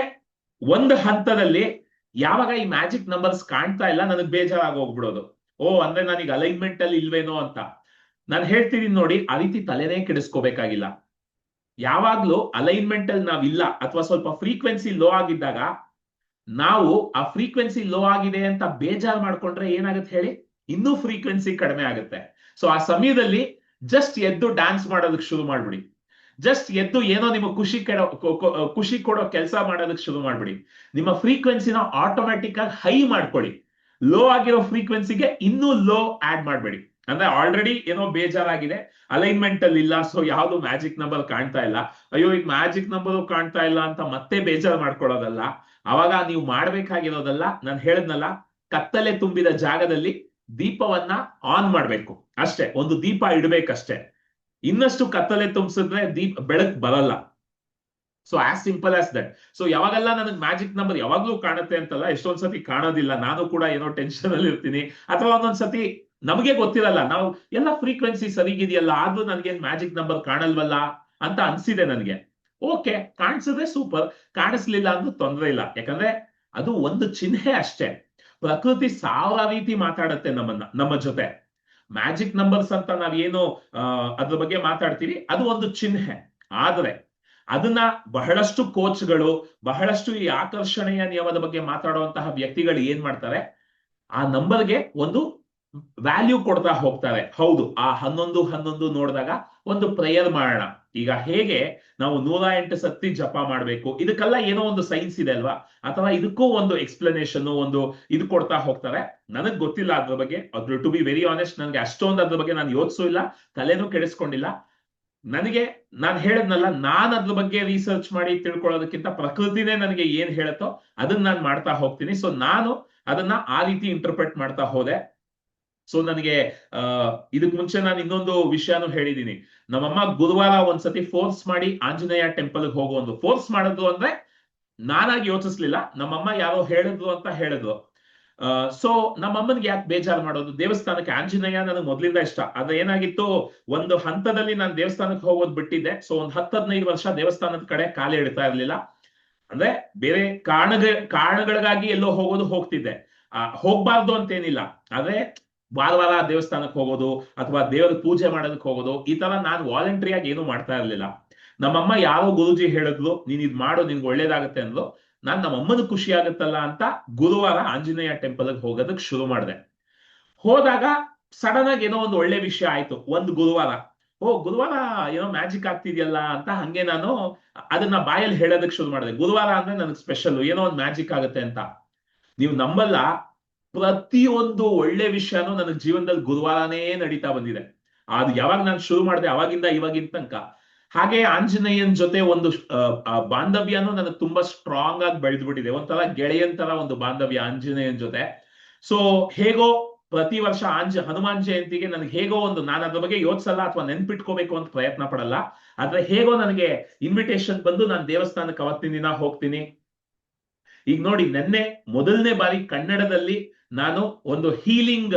ಒಂದು ಹಂತದಲ್ಲಿ ಯಾವಾಗ ಈ ಮ್ಯಾಜಿಕ್ ನಂಬರ್ಸ್ ಕಾಣ್ತಾ ಇಲ್ಲ ನನಗೆ ಬೇಜಾರಾಗಿ ಹೋಗ್ಬಿಡೋದು. ಓ, ಅಂದ್ರೆ ನನಗೆ ಅಲೈನ್ಮೆಂಟ್ ಅಲ್ಲಿ ಇಲ್ವೇನೋ ಅಂತ. ನಾನು ಹೇಳ್ತೀನಿ ನೋಡಿ ಆ ರೀತಿ ತಲೆನೇ ಕೆಡಿಸ್ಕೋಬೇಕಾಗಿಲ್ಲ. ಯಾವಾಗ್ಲೂ ಅಲೈನ್ಮೆಂಟ್ ಅಲ್ಲಿ ನಾವಿಲ್ಲ ಅಥವಾ ಸ್ವಲ್ಪ ಫ್ರೀಕ್ವೆನ್ಸಿ ಲೋ ಆಗಿದ್ದಾಗ, ನಾವು ಆ ಫ್ರೀಕ್ವೆನ್ಸಿ ಲೋ ಆಗಿದೆ ಅಂತ ಬೇಜಾರ್ ಮಾಡ್ಕೊಂಡ್ರೆ ಏನಾಗುತ್ತೆ ಹೇಳಿ? ಇನ್ನೂ ಫ್ರೀಕ್ವೆನ್ಸಿ ಕಡಿಮೆ ಆಗುತ್ತೆ. ಸೊ ಆ ಸಮಯದಲ್ಲಿ ಜಸ್ಟ್ ಎದ್ದು ಡ್ಯಾನ್ಸ್ ಮಾಡೋದಕ್ಕೆ ಶುರು ಮಾಡ್ಬಿಡಿ. ಜಸ್ಟ್ ಎದ್ದು ಏನೋ ನಿಮಗೆ ಖುಷಿ ಕೆಡೋ ಖುಷಿ ಕೊಡೋ ಕೆಲಸ ಮಾಡೋದಕ್ಕೆ ಶುರು ಮಾಡ್ಬಿಡಿ. ನಿಮ್ಮ ಫ್ರೀಕ್ವೆನ್ಸಿನ ಆಟೋಮ್ಯಾಟಿಕ್ ಆಗಿ ಹೈ ಮಾಡ್ಕೊಳ್ಳಿ. ಲೋ ಆಗಿರೋ ಫ್ರೀಕ್ವೆನ್ಸಿಗೆ ಇನ್ನೂ ಲೋ ಆಡ್ ಮಾಡಬೇಡಿ. ಅಂದ್ರೆ ಆಲ್ರೆಡಿ ಏನೋ ಬೇಜಾರಾಗಿದೆ ಅಲೈನ್ಮೆಂಟ್ ಅಲ್ಲಿ ಇಲ್ಲ ಸೊ ಯಾವ್ದು ಮ್ಯಾಜಿಕ್ ನಂಬರ್ ಕಾಣ್ತಾ ಇಲ್ಲ. ಅಯ್ಯೋ, ಈಗ ಮ್ಯಾಜಿಕ್ ನಂಬರ್ ಕಾಣ್ತಾ ಇಲ್ಲ ಅಂತ ಮತ್ತೆ ಬೇಜಾರ್ ಮಾಡ್ಕೊಳ್ಳೋದಲ್ಲ. ಅವಾಗ ನೀವು ಮಾಡ್ಬೇಕಾಗಿರೋದಲ್ಲ, ನಾನು ಹೇಳದ್ನಲ್ಲ, ಕತ್ತಲೆ ತುಂಬಿದ ಜಾಗದಲ್ಲಿ ದೀಪವನ್ನ ಆನ್ ಮಾಡ್ಬೇಕು. ಅಷ್ಟೇ, ಒಂದು ದೀಪ ಇಡ್ಬೇಕಷ್ಟೇ. ಇನ್ನಷ್ಟು ಕತ್ತಲೆ ತುಂಬಿಸಿದ್ರೆ ದೀಪ ಬೆಳಕ್ ಬರಲ್ಲ. So as simple as that so ಯಾವಾಗೆಲ್ಲ ನನಗೆ ಮ್ಯಾಜಿಕ್ ನಂಬರ್ ಯಾವಾಗ್ಲೂ ಕಾಣುತ್ತೆ ಅಂತಲ್ಲ ಎಷ್ಟೊಂದ್ ಸತಿ ಕಾಣೋದಿಲ್ಲ. ನಾನು ಕೂಡ ಏನೋ ಟೆನ್ಷನ್ ಅಲ್ಲಿ ಇರ್ತೀನಿ. ಅಥವಾ ಒಂದೊಂದ್ ಸತಿ ನಮಗೆ ಗೊತ್ತಿರಲ್ಲ. ನಾವು ಎಲ್ಲ ಫ್ರೀಕ್ವೆನ್ಸಿ ಸರಿಗಿದೆಯಲ್ಲ, ಆದ್ರೂ ನನ್ಗೇನ್ ಮ್ಯಾಜಿಕ್ ನಂಬರ್ ಕಾಣಲ್ವಲ್ಲ ಅಂತ ಅನ್ಸಿದೆ ನನಗೆ. ಓಕೆ ಕಾಣಿಸಿದ್ರೆ ಸೂಪರ್ ಕಾಣಿಸ್ಲಿಲ್ಲ ಅಂದ್ರೂ ತೊಂದರೆ ಇಲ್ಲ. ಯಾಕಂದ್ರೆ ಅದು ಒಂದು ಚಿಹ್ನೆ ಅಷ್ಟೇ. ಪ್ರಕೃತಿ ಸಾವಿರ ರೀತಿ ಮಾತಾಡುತ್ತೆ ನಮ್ಮನ್ನ, ನಮ್ಮ ಜೊತೆ. ಮ್ಯಾಜಿಕ್ ನಂಬರ್ಸ್ ಅಂತ ನಾವೇನು ಅದ್ರ ಬಗ್ಗೆ ಮಾತಾಡ್ತೀವಿ, ಅದು ಒಂದು ಚಿಹ್ನೆ. ಆದರೆ ಅದನ್ನ ಬಹಳಷ್ಟು ಕೋಚ್ಗಳು, ಬಹಳಷ್ಟು ಈ ಆಕರ್ಷಣೆಯ ನಿಯಮದ ಬಗ್ಗೆ ಮಾತಾಡುವಂತಹ ವ್ಯಕ್ತಿಗಳು ಏನ್ ಮಾಡ್ತಾರೆ, ಆ ನಂಬರ್ಗೆ ಒಂದು ವ್ಯಾಲ್ಯೂ ಕೊಡ್ತಾ ಹೋಗ್ತಾರೆ. ಹೌದು, ಆ ಹನ್ನೊಂದು ಹನ್ನೊಂದು ನೋಡಿದಾಗ ಒಂದು ಪ್ರೇಯರ್ ಮಾಡೋಣ. ಈಗ ಹೇಗೆ ನಾವು ನೂರ ಎಂಟು ಸತ್ತಿ ಜಪ ಮಾಡಬೇಕು? ಇದಕ್ಕೆಲ್ಲ ಏನೋ ಒಂದು ಸೈನ್ಸ್ ಇದೆ ಅಲ್ವಾ? ಅಥವಾ ಇದಕ್ಕೂ ಒಂದು ಎಕ್ಸ್ಪ್ಲನೇಷನ್ ಒಂದು ಇದು ಕೊಡ್ತಾ ಹೋಗ್ತಾರೆ. ನನಗ್ ಗೊತ್ತಿಲ್ಲ ಅದ್ರ ಬಗ್ಗೆ. ಅದ್ರ ಟು ಬಿ ವೆರಿ ಆನೆಸ್ಟ್ ನನಗೆ ಅಷ್ಟೊಂದು ಅದ್ರ ಬಗ್ಗೆ ನಾನು ಯೋಚಿಸೂ ಇಲ್ಲ, ತಲೆನೂ ಕೆಡಿಸ್ಕೊಂಡಿಲ್ಲ. ನನಗೆ, ನಾನು ಹೇಳದ್ನಲ್ಲ, ನಾನ್ ಅದ್ರ ಬಗ್ಗೆ ರಿಸರ್ಚ್ ಮಾಡಿ ತಿಳ್ಕೊಳ್ಳೋದಕ್ಕಿಂತ ಪ್ರಕೃತಿನೇ ನನಗೆ ಏನ್ ಹೇಳುತ್ತೋ ಅದನ್ನ ನಾನು ಮಾಡ್ತಾ ಹೋಗ್ತೀನಿ. ಸೊ ನಾನು ಅದನ್ನ ಆ ರೀತಿ ಇಂಟರ್ಪ್ರೆಟ್ ಮಾಡ್ತಾ ಹೋದೆ. ಸೊ ನನಗೆ ಅಹ್ ಇದಕ್ ಮುಂಚೆ ನಾನು ಇನ್ನೊಂದು ವಿಷಯನೂ ಹೇಳಿದೀನಿ. ನಮ್ಮಮ್ಮ ಗುರುವಾರ ಒಂದ್ಸತಿ ಫೋರ್ಸ್ ಮಾಡಿ ಆಂಜನೇಯ ಟೆಂಪಲ್ ಹೋಗೋ ಒಂದು ಫೋರ್ಸ್ ಮಾಡಿದ್ರು ಅಂದ್ರೆ ನಾನಾಗಿ ಯೋಚಿಸ್ಲಿಲ್ಲ. ನಮ್ಮಮ್ಮ ಯಾರೋ ಹೇಳಿದ್ರು ಅಂತ ಹೇಳಿದ್ರು ಸೊ ನಮ್ಮಮ್ಮನಿಗೆ ಯಾಕೆ ಬೇಜಾರು ಮಾಡೋದು? ದೇವಸ್ಥಾನಕ್ಕೆ ಆಂಜನೇಯ ನನಗೆ ಮೊದ್ಲಿಂದ ಇಷ್ಟ. ಅದ ಏನಾಗಿತ್ತು? ಒಂದು ಹಂತದಲ್ಲಿ ನಾನು ದೇವಸ್ಥಾನಕ್ಕೆ ಹೋಗೋದು ಬಿಟ್ಟಿದ್ದೆ. ಸೊ ಒಂದ್ ಹತ್ತು ಹದಿನೈದು ವರ್ಷ ದೇವಸ್ಥಾನದ ಕಡೆ ಕಾಲಿ ಇಡ್ತಾ ಇರ್ಲಿಲ್ಲ. ಅಂದ್ರೆ ಬೇರೆ ಕಾರಣ ಕಾರಣಗಳಿಗಾಗಿ ಎಲ್ಲೋ ಹೋಗೋದು ಹೋಗ್ತಿದ್ದೆ. ಆ, ಹೋಗ್ಬಾರ್ದು ಅಂತೇನಿಲ್ಲ. ಆದ್ರೆ ವಾರ ವಾರ ದೇವಸ್ಥಾನಕ್ಕೆ ಹೋಗೋದು ಅಥವಾ ದೇವರ ಪೂಜೆ ಮಾಡೋದಕ್ಕೆ ಹೋಗೋದು, ಈ ತರ ನಾನು ವಾಲಂಟ್ರಿಯಾಗಿ ಏನು ಮಾಡ್ತಾ ಇರ್ಲಿಲ್ಲ. ನಮ್ಮಮ್ಮ ಯಾರೋ ಗುರುಜಿ ಹೇಳಿದ್ಲು, ನೀನ್ ಇದ್ ಮಾಡು, ನಿನ್ಗೆ ಒಳ್ಳೇದಾಗತ್ತೆ ಅಂದ್ಲು. ನಾನ್ ನಮ್ಮಮ್ಮನ ಖುಷಿ ಆಗುತ್ತಲ್ಲ ಅಂತ ಗುರುವಾರ ಆಂಜನೇಯ ಟೆಂಪಲ್ ಹೋಗೋದಕ್ ಶುರು ಮಾಡಿದೆ. ಹೋದಾಗ ಸಡನ್ ಆಗಿ ಏನೋ ಒಂದು ಒಳ್ಳೆ ವಿಷಯ ಆಯ್ತು, ಒಂದು ಗುರುವಾರ. ಓ, ಗುರುವಾರ ಏನೋ ಮ್ಯಾಜಿಕ್ ಆಗ್ತಿದ್ಯಲ್ಲ ಅಂತ ಹಂಗೆ ನಾನು ಅದನ್ನ ಬಾಯಲ್ಲಿ ಹೇಳೋದಕ್ಕೆ ಶುರು ಮಾಡಿದೆ. ಗುರುವಾರ ಅಂದ್ರೆ ನನಗೆ ಸ್ಪೆಷಲ್ ಏನೋ ಒಂದು ಮ್ಯಾಜಿಕ್ ಆಗುತ್ತೆ ಅಂತ. ನೀವು ನಂಬಲ್ಲ ಪ್ರತಿಯೊಂದು ಒಳ್ಳೆ ವಿಷಯನೂ ನನ್ನ ಜೀವನದಲ್ಲಿ ಗುರುವಾರನೇ ನಡೀತಾ ಬಂದಿದೆ. ಅದು ಯಾವಾಗ ನಾನು ಶುರು ಮಾಡಿದೆ ಅವಾಗಿಂದ ಇವಾಗಿನ ತನಕ. ಹಾಗೆ ಆಂಜನೇಯನ್ ಜೊತೆ ಒಂದು ಬಾಂಧವ್ಯನೂ ನನಗೆ ತುಂಬಾ ಸ್ಟ್ರಾಂಗ್ ಆಗಿ ಬೆಳೆದ್ಬಿಟ್ಟಿದೆ. ಒಂಥರ ಗೆಳೆಯನ್ ತರ ಒಂದು ಬಾಂಧವ್ಯ ಆಂಜನೇಯನ್ ಜೊತೆ. ಸೊ ಹೇಗೋ ಪ್ರತಿ ವರ್ಷ ಆಂಜ, ಹನುಮಾನ್ ಜಯಂತಿಗೆ ನನಗೆ ಹೇಗೋ ಒಂದು, ನಾನು ಅದ್ರ ಬಗ್ಗೆ ಯೋಚಿಸಲ್ಲ ಅಥವಾ ನೆನ್ಪಿಟ್ಕೋಬೇಕು ಅಂತ ಪ್ರಯತ್ನ ಪಡಲ್ಲ. ಆದ್ರೆ ಹೇಗೋ ನನಗೆ ಇನ್ವಿಟೇಷನ್ ಬಂದು ನಾನು ದೇವಸ್ಥಾನಕ್ಕೆ ಅವತ್ತಿನ ದಿನ ಹೋಗ್ತೀನಿ. ಈಗ ನೋಡಿ, ನೆನ್ನೆ ಮೊದಲನೇ ಬಾರಿ ಕನ್ನಡದಲ್ಲಿ ನಾನು ಒಂದು ಹೀಲಿಂಗ್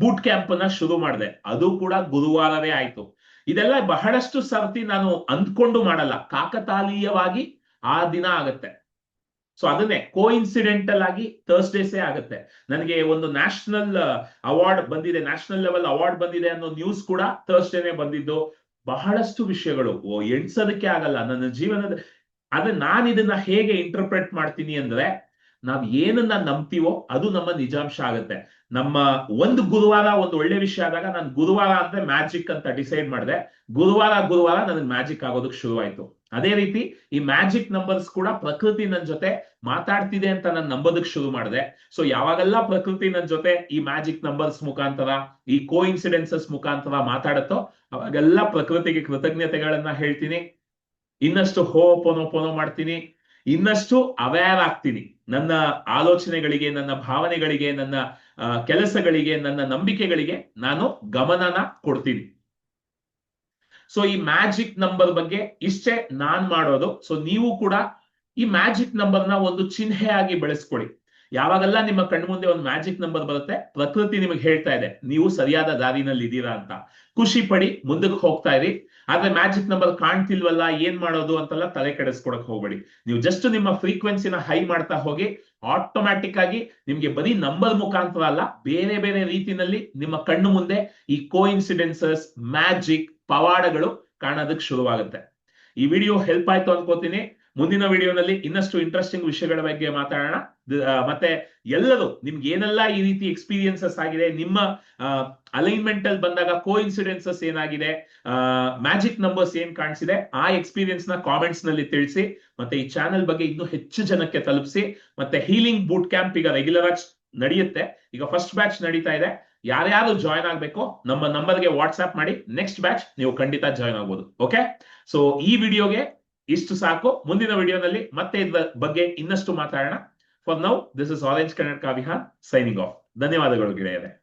ಬೂಟ್ ಕ್ಯಾಂಪ್ ಅನ್ನ ಶುರು ಮಾಡಿದೆ. ಅದು ಕೂಡ ಗುರುವಾರವೇ ಆಯ್ತು. ಇದೆಲ್ಲ ಬಹಳಷ್ಟು ಸರ್ತಿ ನಾನು ಅಂದ್ಕೊಂಡು ಮಾಡಲ್ಲ. ಕಾಕತಾಳೀಯವಾಗಿ ಆ ದಿನ ಆಗತ್ತೆ. ಸೊ ಅದನ್ನೇ ಕೋ ಇನ್ಸಿಡೆಂಟಲ್ ಆಗಿ ಥರ್ಸ್ಡೇಸೇ ಆಗುತ್ತೆ. ನನಗೆ ಒಂದು ನ್ಯಾಷನಲ್ ಅವಾರ್ಡ್ ಬಂದಿದೆ. ನ್ಯಾಷನಲ್ ಲೆವೆಲ್ ಅವಾರ್ಡ್ ಬಂದಿದೆ ಅನ್ನೋ ನ್ಯೂಸ್ ಕೂಡ ಥರ್ಸ್ಡೇನೆ ಬಂದಿದ್ದು. ಬಹಳಷ್ಟು ವಿಷಯಗಳು. ಎಣ್ಸೋದಕ್ಕೆ ಆಗಲ್ಲ. ನನ್ನ ಜೀವನದ ಆದ್ರೆ ನಾನು ಇದನ್ನ ಹೇಗೆ ಇಂಟರ್ಪ್ರೆಟ್ ಮಾಡ್ತೀನಿ ಅಂದ್ರೆ ನಾವ್ ಏನನ್ನ ನಂಬ್ತೀವೋ ಅದು ನಮ್ಮ ನಿಜಾಂಶ ಆಗುತ್ತೆ. ನಮ್ಮ ಒಂದು ಗುರುವಾರ ಒಂದು ಒಳ್ಳೆ ವಿಷಯ ಆದಾಗ ನಾನು ಗುರುವಾರ ಅಂದ್ರೆ ಮ್ಯಾಜಿಕ್ ಅಂತ ಡಿಸೈಡ್ ಮಾಡಿದೆ. ಗುರುವಾರ ಗುರುವಾರ ನನಗೆ ಮ್ಯಾಜಿಕ್ ಆಗೋದಕ್ಕೆ ಶುರುವಾಯ್ತು. ಅದೇ ರೀತಿ ಈ ಮ್ಯಾಜಿಕ್ ನಂಬರ್ಸ್ ಕೂಡ ಪ್ರಕೃತಿ ನನ್ನ ಜೊತೆ ಮಾತಾಡ್ತಿದೆ ಅಂತ ನಾನು ನಂಬೋದಕ್ಕೆ ಶುರು ಮಾಡಿದೆ. ಸೊ ಯಾವಾಗೆಲ್ಲ ಪ್ರಕೃತಿ ನನ್ನ ಜೊತೆ ಈ ಮ್ಯಾಜಿಕ್ ನಂಬರ್ಸ್ ಮುಖಾಂತರ, ಈ ಕೋ ಇನ್ಸಿಡೆನ್ಸಸ್ ಮುಖಾಂತರ ಮಾತಾಡುತ್ತೋ, ಅವಾಗೆಲ್ಲ ಪ್ರಕೃತಿಗೆ ಕೃತಜ್ಞತೆಗಳನ್ನ ಹೇಳ್ತೀನಿ. ಇನ್ನಷ್ಟು ಹೋ ಪೋನೋ ಪೋನೋ ಮಾಡ್ತೀನಿ. ಇನ್ನಷ್ಟು ಅವೇರ್ ಆಗ್ತೀನಿ ನನ್ನ ಆಲೋಚನೆಗಳಿಗೆ, ನನ್ನ ಭಾವನೆಗಳಿಗೆ, ನನ್ನ ಕೆಲಸಗಳಿಗೆ, ನನ್ನ ನಂಬಿಕೆಗಳಿಗೆ ನಾನು ಗಮನನ ಕೊಡ್ತೀನಿ. ಸೊ ಈ ಮ್ಯಾಜಿಕ್ ನಂಬರ್ ಬಗ್ಗೆ ಇಷ್ಟೇ ನಾನ್ ಮಾಡೋದು. ಸೊ ನೀವು ಕೂಡ ಈ ಮ್ಯಾಜಿಕ್ ನಂಬರ್ನ ಒಂದು ಚಿಹ್ನೆಯಾಗಿ ಬೆಳೆಸ್ಕೊಳ್ಳಿ. ಯಾವಾಗೆಲ್ಲ ನಿಮ್ಮ ಕಣ್ಮುಂದೆ ಒಂದು ಮ್ಯಾಜಿಕ್ ನಂಬರ್ ಬರುತ್ತೆ, ಪ್ರಕೃತಿ ನಿಮಗೆ ಹೇಳ್ತಾ ಇದೆ, ನೀವು ಸರಿಯಾದ ದಾರಿನಲ್ಲಿ ಇದ್ದೀರಾ ಅಂತ. ಖುಷಿ ಪಡಿ ಮುಂದಕ್ಕೆ ಹೋಗ್ತಾ ಇರಿ. ಆದ್ರೆ ಮ್ಯಾಜಿಕ್ ನಂಬರ್ ಕಾಣ್ತಿಲ್ವಲ್ಲ, ಏನ್ ಮಾಡೋದು ಅಂತೆಲ್ಲ ತಲೆ ಕೆಡಿಸ್ಕೊಡಕ್ ಹೋಗ್ಬೇಡಿ. ನೀವು ಜಸ್ಟ್ ನಿಮ್ಮ ಫ್ರೀಕ್ವೆನ್ಸಿನ ಹೈ ಮಾಡ್ತಾ ಹೋಗಿ ಆಟೋಮ್ಯಾಟಿಕ್ ಆಗಿ ನಿಮ್ಗೆ ಬರೀ ನಂಬರ್ ಮುಖಾಂತರ ಅಲ್ಲ ಬೇರೆ ಬೇರೆ ರೀತಿನಲ್ಲಿ ನಿಮ್ಮ ಕಣ್ಣು ಮುಂದೆ ಈ ಕೋ ಇನ್ಸಿಡೆನ್ಸಸ್ ಮ್ಯಾಜಿಕ್ ಪವಾಡಗಳು ಕಾಣೋದಕ್ಕೆ ಶುರುವಾಗುತ್ತೆ. ಈ ವಿಡಿಯೋ ಹೆಲ್ಪ್ ಆಯ್ತು ಅನ್ಕೋತೀನಿ. ಮುಂದಿನ ವಿಡಿಯೋನಲ್ಲಿ ಇನ್ನಷ್ಟು ಇಂಟ್ರೆಸ್ಟಿಂಗ್ ವಿಷಯಗಳ ಬಗ್ಗೆ ಮಾತಾಡೋಣ. ಮತ್ತೆ ಎಲ್ಲರೂ ನಿಮ್ಗೆ ಏನೆಲ್ಲ ಈ ರೀತಿ ಎಕ್ಸ್ಪೀರಿಯನ್ಸಸ್ ಆಗಿದೆ, ನಿಮ್ಮ ಅಲೈನ್ಮೆಂಟ್ ಅಲ್ಲಿ ಬಂದಾಗ ಕೋ ಇನ್ಸಿಡೆನ್ಸಸ್ ಏನಾಗಿದೆ ಮ್ಯಾಜಿಕ್ ನಂಬರ್ಸ್ ಏನ್ ಕಾಣಿಸಿದೆ, ಆ ಎಕ್ಸ್ಪೀರಿಯನ್ಸ್ನ ಕಾಮೆಂಟ್ಸ್ನಲ್ಲಿ ತಿಳಿಸಿ, ಮತ್ತೆ ಈ ಚಾನೆಲ್ ಬಗ್ಗೆ ಇನ್ನೂ ಹೆಚ್ಚು ಜನಕ್ಕೆ ತಲುಪಿಸಿ, ಮತ್ತೆ ಹೀಲಿಂಗ್ ಬೂಟ್ ಕ್ಯಾಂಪ್ ಈಗ ರೆಗ್ಯುಲರ್ ಆಗಿ ನಡೆಯುತ್ತೆ. ಈಗ ಫಸ್ಟ್ ಬ್ಯಾಚ್ ನಡೀತಾ ಇದೆ. ಯಾರ್ಯಾರು ಜಾಯ್ನ್ ಆಗ್ಬೇಕು ನಮ್ಮ ನಂಬರ್ಗೆ ವಾಟ್ಸ್ಆಪ್ ಮಾಡಿ ನೆಕ್ಸ್ಟ್ ಬ್ಯಾಚ್ ನೀವು ಖಂಡಿತ ಜಾಯ್ನ್ ಆಗ್ಬೋದು. ಓಕೆ ಸೊ ಈ ವಿಡಿಯೋಗೆ ಇಷ್ಟು ಸಾಕು. ಮುಂದಿನ ವಿಡಿಯೋನಲ್ಲಿ ಮತ್ತೆ ಇದ್ರ ಬಗ್ಗೆ ಇನ್ನಷ್ಟು ಮಾತಾಡೋಣ. For now this is orange Kannada Vihan signing off ಧನ್ಯವಾದಗಳು ಗೆಳೆಯರೆ.